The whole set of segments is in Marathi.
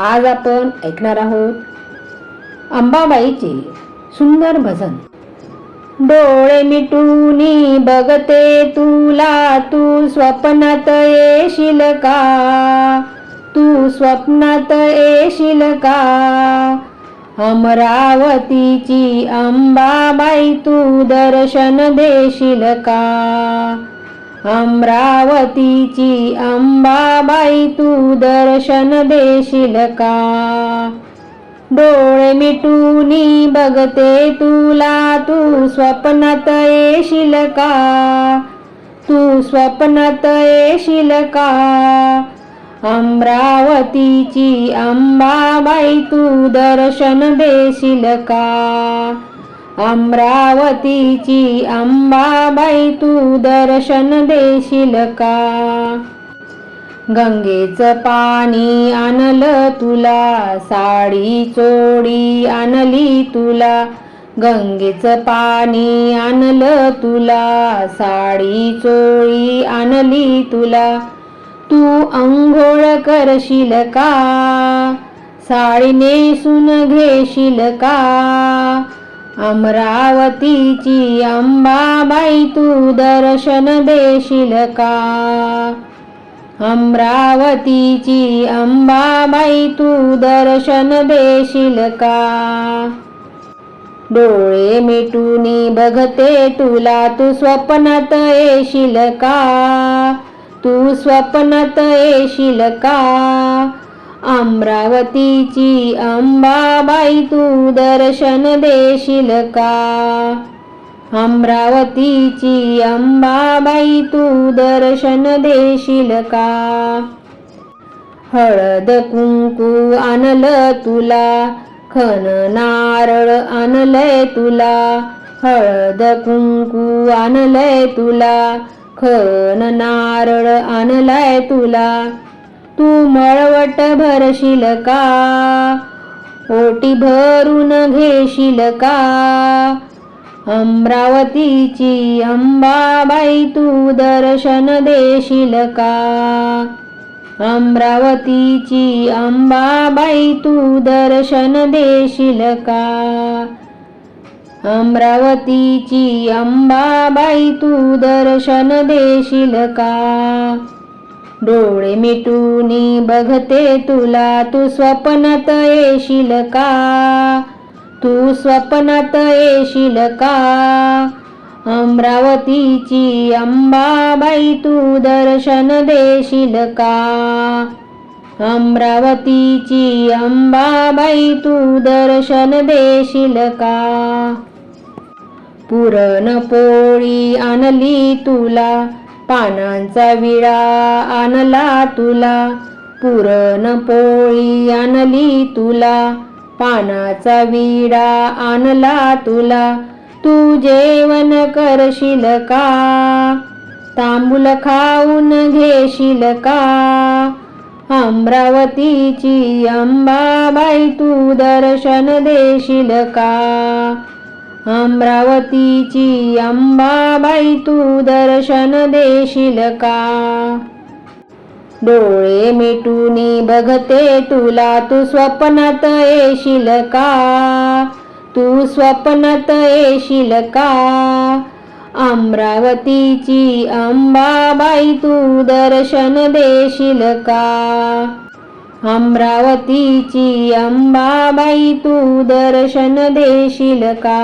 आज आपण ऐकणार आहोत अंबाबाईचे सुंदर भजन. डोळे मिटूनी बघते तुला तू स्वप्नात येशील का? तू स्वप्नात येशील का? अमरावतीची अंबाबाई तू दर्शन देशील का? अमरावतीची अंबाबाई तू दर्शन देशील का? डोळे मिटूनी बघते तुला तू स्वप्नात येशील का? तू स्वप्नात येशील का? अमरावतीची अंबाबाई तू दर्शन देशील का? अमरावतीची अंबाबाई तू दर्शन देशील का? गंगेचं पाणी आणलं तुला साडी चोडी आणली तुला. गंगेचं पाणी आणलं तुला साडी चोळी आणली तुला. तू अंघोळ करशील का? साडी नेसून घेशील का? अमरावतीची अंबाबाई तू दर्शन देशील का? अमरावतीची अंबाबाई तू दर्शन देशील का? डोळे मिटूनी बघते तुला तू स्वप्नात येशील का? तू स्वप्नात येशील का? अमरावतीची अंबाबाई तू दर्शन देशील का? अमरावतीची अंबाबाई तू दर्शन देशील का? हळद कुंकू आणलं तुला खन नारळ आणलंय तुला हळद कुंकू आणलंय तुला खन नारळ आणलाय तुला तू मळवट भरशील का? ओटी भरून घेशील का? अमरावतीची अंबाबाई तू दर्शन देशील का? अमरावतीची अंबाबाई तू दर्शन देशील का? अमरावतीची अंबाबाई तू दर्शन देशील का? डोळे मिटूनी बघते तुला तू स्वप्नात येशील का? तू स्वप्नात येशील का? अमरावतीची अंबाबाई तू दर्शन देशील का? अमरावतीची अंबाबाई तू दर्शन देशील का? पुरणपोळी आणली तुला पानांचा विडा आणला तुला. पुरणपोळी आणली तुला. पानाचा विडा आणला तुला. तू जेवण करशील का? तांबूल खाऊन घेशील का? अमरावतीची अंबाबाई तू दर्शन देशील का? अमरावतीची अंबाबाई तू दर्शन देशील का? डोळे मिटूनी बघते तुला तू स्वप्नात येशील का? तू स्वप्नात येशील का? अमरावतीची अंबाबाई तू दर्शन देशील का? अमरावतीची अंबाबाई तू दर्शन देशील का?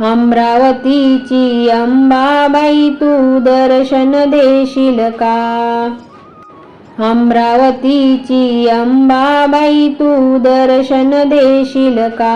अमरावतीची अंबाबाई तू दर्शन देशील का? अमरावतीची अंबाबाई तू दर्शन देशील का?